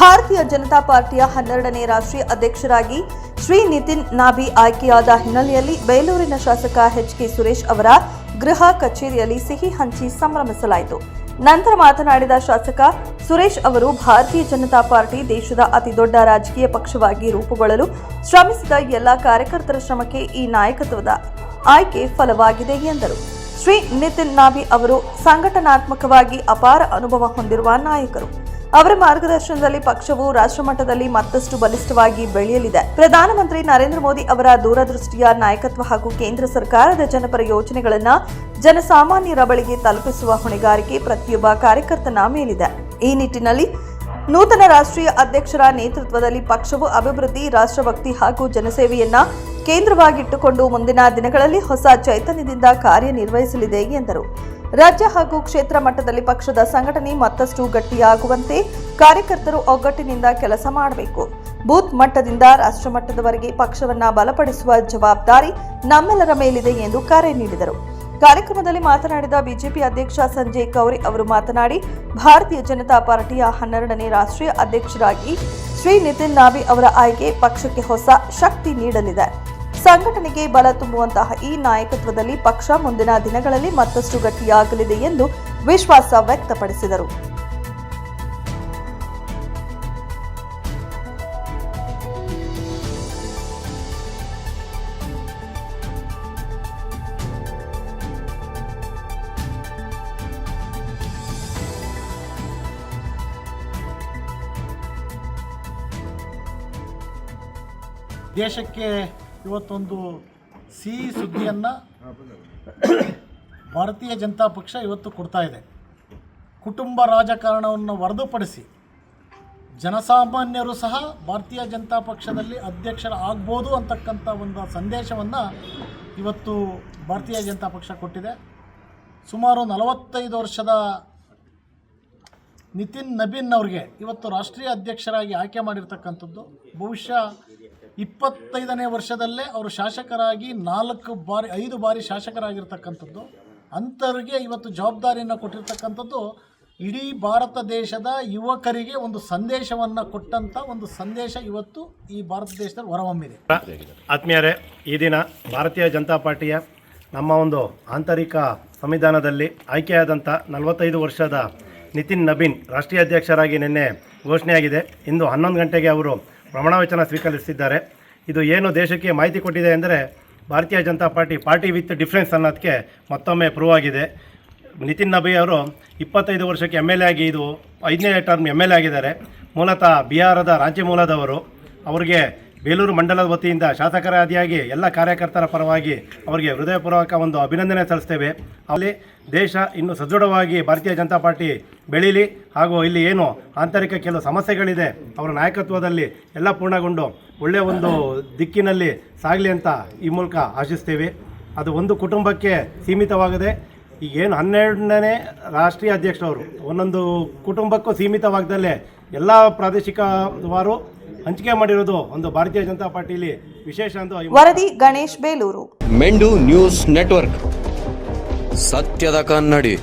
ಭಾರತೀಯ ಜನತಾ ಪಾರ್ಟಿಯ ಹನ್ನೆರಡನೇ ರಾಷ್ಟ್ರೀಯ ಅಧ್ಯಕ್ಷರಾಗಿ ಶ್ರೀ ನಿತಿನ್ ನಾಭಿ ಆಯ್ಕೆಯಾದ ಹಿನ್ನೆಲೆಯಲ್ಲಿ ಬೇಲೂರಿನ ಶಾಸಕ ಎಚ್ ಕೆ ಸುರೇಶ್ ಅವರ ಗೃಹ ಕಚೇರಿಯಲ್ಲಿ ಸಿಹಿ ಹಂಚಿ ಸಂಭ್ರಮಿಸಲಾಯಿತು. ನಂತರ ಮಾತನಾಡಿದ ಶಾಸಕ ಸುರೇಶ್ ಅವರು, ಭಾರತೀಯ ಜನತಾ ಪಾರ್ಟಿ ದೇಶದ ಅತಿದೊಡ್ಡ ರಾಜಕೀಯ ಪಕ್ಷವಾಗಿ ರೂಪುಗೊಳ್ಳಲು ಶ್ರಮಿಸಿದ ಎಲ್ಲ ಕಾರ್ಯಕರ್ತರ ಶ್ರಮಕ್ಕೆ ಈ ನಾಯಕತ್ವದ ಆಯ್ಕೆ ಫಲವಾಗಿದೆ ಎಂದರು. ಶ್ರೀ ನಿತಿನ್ ನಾಭಿ ಅವರು ಸಂಘಟನಾತ್ಮಕವಾಗಿ ಅಪಾರ ಅನುಭವ ಹೊಂದಿರುವ ನಾಯಕರು. ಅವರ ಮಾರ್ಗದರ್ಶನದಲ್ಲಿ ಪಕ್ಷವು ರಾಷ್ಟ್ರಮಟ್ಟದಲ್ಲಿ ಮತ್ತಷ್ಟು ಬಲಿಷ್ಠವಾಗಿ ಬೆಳೆಯಲಿದೆ. ಪ್ರಧಾನಮಂತ್ರಿ ನರೇಂದ್ರ ಮೋದಿ ಅವರ ದೂರದೃಷ್ಟಿಯ ನಾಯಕತ್ವ ಹಾಗೂ ಕೇಂದ್ರ ಸರ್ಕಾರದ ಜನಪರ ಯೋಜನೆಗಳನ್ನ ಜನಸಾಮಾನ್ಯರ ಬಳಿಗೆ ತಲುಪಿಸುವ ಹೊಣೆಗಾರಿಕೆ ಪ್ರತಿಯೊಬ್ಬ ಕಾರ್ಯಕರ್ತನ ಮೇಲಿದೆ. ಈ ನಿಟ್ಟಿನಲ್ಲಿ ನೂತನ ರಾಷ್ಟ್ರೀಯ ಅಧ್ಯಕ್ಷರ ನೇತೃತ್ವದಲ್ಲಿ ಪಕ್ಷವು ಅಭಿವೃದ್ಧಿ, ರಾಷ್ಟ್ರಭಕ್ತಿ ಹಾಗೂ ಜನಸೇವೆಯನ್ನ ಕೇಂದ್ರವಾಗಿಟ್ಟುಕೊಂಡು ಮುಂದಿನ ದಿನಗಳಲ್ಲಿ ಹೊಸ ಚೈತನ್ಯದಿಂದ ಕಾರ್ಯನಿರ್ವಹಿಸಲಿದೆ ಎಂದರು. ರಾಜ್ಯ ಹಾಗೂ ಕ್ಷೇತ್ರ ಮಟ್ಟದಲ್ಲಿ ಪಕ್ಷದ ಸಂಘಟನೆ ಮತ್ತಷ್ಟು ಗಟ್ಟಿಯಾಗುವಂತೆ ಕಾರ್ಯಕರ್ತರು ಒಗ್ಗಟ್ಟಿನಿಂದ ಕೆಲಸ ಮಾಡಬೇಕು. ಬೂತ್ ಮಟ್ಟದಿಂದ ರಾಷ್ಟ್ರ ಮಟ್ಟದವರೆಗೆ ಪಕ್ಷವನ್ನ ಬಲಪಡಿಸುವ ಜವಾಬ್ದಾರಿ ನಮ್ಮೆಲ್ಲರ ಮೇಲಿದೆ ಎಂದು ಕರೆ ನೀಡಿದರು. ಕಾರ್ಯಕ್ರಮದಲ್ಲಿ ಮಾತನಾಡಿದ ಬಿಜೆಪಿ ಅಧ್ಯಕ್ಷ ಸಂಜಯ್ ಕೌರಿ ಅವರು ಮಾತನಾಡಿ, ಭಾರತೀಯ ಜನತಾ ಪಾರ್ಟಿಯ ಹನ್ನೆರಡನೇ ರಾಷ್ಟ್ರೀಯ ಅಧ್ಯಕ್ಷರಾಗಿ ಶ್ರೀ ನಿತಿನ್ ನಾಬಿ ಅವರ ಆಯ್ಕೆ ಪಕ್ಷಕ್ಕೆ ಹೊಸ ಶಕ್ತಿ ನೀಡಲಿದೆ. ಸಂಘಟನೆಗೆ ಬಲ ತುಂಬುವಂತಹ ಈ ನಾಯಕತ್ವದಲ್ಲಿ ಪಕ್ಷ ಮುಂದಿನ ದಿನಗಳಲ್ಲಿ ಮತ್ತಷ್ಟು ಗಟ್ಟಿಯಾಗಲಿದೆ ಎಂದು ವಿಶ್ವಾಸ ವ್ಯಕ್ತಪಡಿಸಿದರು. ದೇಶಕ್ಕೆ ಇವತ್ತೊಂದು ಸಿಹಿ ಸುದ್ದಿಯನ್ನು ಭಾರತೀಯ ಜನತಾ ಪಕ್ಷ ಇವತ್ತು ಕೊಡ್ತಾ ಇದೆ. ಕುಟುಂಬ ರಾಜಕಾರಣವನ್ನು ಹೊರತುಪಡಿಸಿ ಜನಸಾಮಾನ್ಯರು ಸಹ ಭಾರತೀಯ ಜನತಾ ಪಕ್ಷದಲ್ಲಿ ಅಧ್ಯಕ್ಷರ ಆಗ್ಬೋದು ಅಂತಕ್ಕಂಥ ಒಂದು ಸಂದೇಶವನ್ನು ಇವತ್ತು ಭಾರತೀಯ ಜನತಾ ಪಕ್ಷ ಕೊಟ್ಟಿದೆ. ಸುಮಾರು ನಲವತ್ತೈದು ವರ್ಷದ ನಿತಿನ್ ನಬೀನ್ ಅವ್ರಿಗೆ ಇವತ್ತು ರಾಷ್ಟ್ರೀಯ ಅಧ್ಯಕ್ಷರಾಗಿ ಆಯ್ಕೆ ಮಾಡಿರ್ತಕ್ಕಂಥದ್ದು. ಬಹುಶಃ ಇಪ್ಪತ್ತೈದನೇ ವರ್ಷದಲ್ಲೇ ಅವರು ಶಾಸಕರಾಗಿ ನಾಲ್ಕು ಬಾರಿ, ಐದು ಬಾರಿ ಶಾಸಕರಾಗಿರ್ತಕ್ಕಂಥದ್ದು. ಅಂಥವ್ರಿಗೆ ಇವತ್ತು ಜವಾಬ್ದಾರಿಯನ್ನು ಕೊಟ್ಟಿರ್ತಕ್ಕಂಥದ್ದು ಇಡೀ ಭಾರತ ದೇಶದ ಯುವಕರಿಗೆ ಒಂದು ಸಂದೇಶವನ್ನು ಕೊಟ್ಟಂಥ ಒಂದು ಸಂದೇಶ ಇವತ್ತು ಈ ಭಾರತ ದೇಶದಲ್ಲಿ ಹೊರಹೊಮ್ಮಿದೆ. ಆತ್ಮೀಯರೇ, ಈ ದಿನ ಭಾರತೀಯ ಜನತಾ ಪಾರ್ಟಿಯ ನಮ್ಮ ಒಂದು ಆಂತರಿಕ ಸಂವಿಧಾನದಲ್ಲಿ ಆಯ್ಕೆಯಾದಂಥ ನಲವತ್ತೈದು ವರ್ಷದ ನಿತಿನ್ ನಬೀನ್ ರಾಷ್ಟ್ರೀಯ ಅಧ್ಯಕ್ಷರಾಗಿ ನಿನ್ನೆ ಘೋಷಣೆಯಾಗಿದೆ. ಇಂದು ಹನ್ನೊಂದು ಗಂಟೆಗೆ ಅವರು ಪ್ರಮಾಣವಚನ ಸ್ವೀಕರಿಸಿದ್ದಾರೆ. ಇದು ಏನು ದೇಶಕ್ಕೆ ಮಾಹಿತಿ ಕೊಟ್ಟಿದೆ ಅಂದರೆ Bharatiya Janata party party with difference ಅನ್ನೋದಕ್ಕೆ ಮತ್ತೊಮ್ಮೆ ಪ್ರೂವ್ ಆಗಿದೆ. ನಿತಿನ್ ನಬಿ ಅವರು ಇಪ್ಪತ್ತೈದು ವರ್ಷಕ್ಕೆ ಎಂ ಎಲ್ ಎ ಆಗಿ, ಇದು ಐದನೇ ಟರ್ಮ್ ಎಂ ಎಲ್ ಎ ಆಗಿದ್ದಾರೆ. ಮೂಲತಃ ಬಿಹಾರದ ರಾಂಚಿ ಮೂಲದವರು. ಅವರಿಗೆ ಬೇಲೂರು ಮಂಡಲದ ವತಿಯಿಂದ ಶಾಸಕರಾದಿಯಾಗಿ ಎಲ್ಲ ಕಾರ್ಯಕರ್ತರ ಪರವಾಗಿ ಅವರಿಗೆ ಹೃದಯಪೂರ್ವಕ ಒಂದು ಅಭಿನಂದನೆ ಸಲ್ಲಿಸ್ತೇವೆ. ಅಲ್ಲಿ ದೇಶ ಇನ್ನು ಸದೃಢವಾಗಿ ಭಾರತೀಯ ಜನತಾ ಪಾರ್ಟಿ ಬೆಳೀಲಿ ಹಾಗೂ ಇಲ್ಲಿ ಏನು ಆಂತರಿಕ ಕೆಲವು ಸಮಸ್ಯೆಗಳಿದೆ, ಅವರ ನಾಯಕತ್ವದಲ್ಲಿ ಎಲ್ಲ ಪೂರ್ಣಗೊಂಡು ಒಳ್ಳೆಯ ಒಂದು ದಿಕ್ಕಿನಲ್ಲಿ ಸಾಗಲಿ ಅಂತ ಈ ಮೂಲಕ ಆಶಿಸ್ತೇವೆ. ಅದು ಒಂದು ಕುಟುಂಬಕ್ಕೆ ಸೀಮಿತವಾಗದೆ ಈಗೇನು ಹನ್ನೆರಡನೇ ರಾಷ್ಟ್ರೀಯ ಅಧ್ಯಕ್ಷರವರು ಒಂದೊಂದು ಕುಟುಂಬಕ್ಕೂ ಸೀಮಿತವಾಗದಲ್ಲೇ ಎಲ್ಲ ಪ್ರಾದೇಶಿಕವಾರು ಹಂಚಿಕೆ ಮಾಡಿರೋದು ಒಂದು ಭಾರತೀಯ ಜನತಾ ಪಾರ್ಟಿಲಿ ವಿಶೇಷ ಅಂತ ವರದಿ ಗಣೇಶ್ ಬೇಲೂರು. ಮೆಂಡು ನ್ಯೂಸ್ ನೆಟ್ವರ್ಕ್. ಸತ್ಯದ ಕನ್ನಡಿ.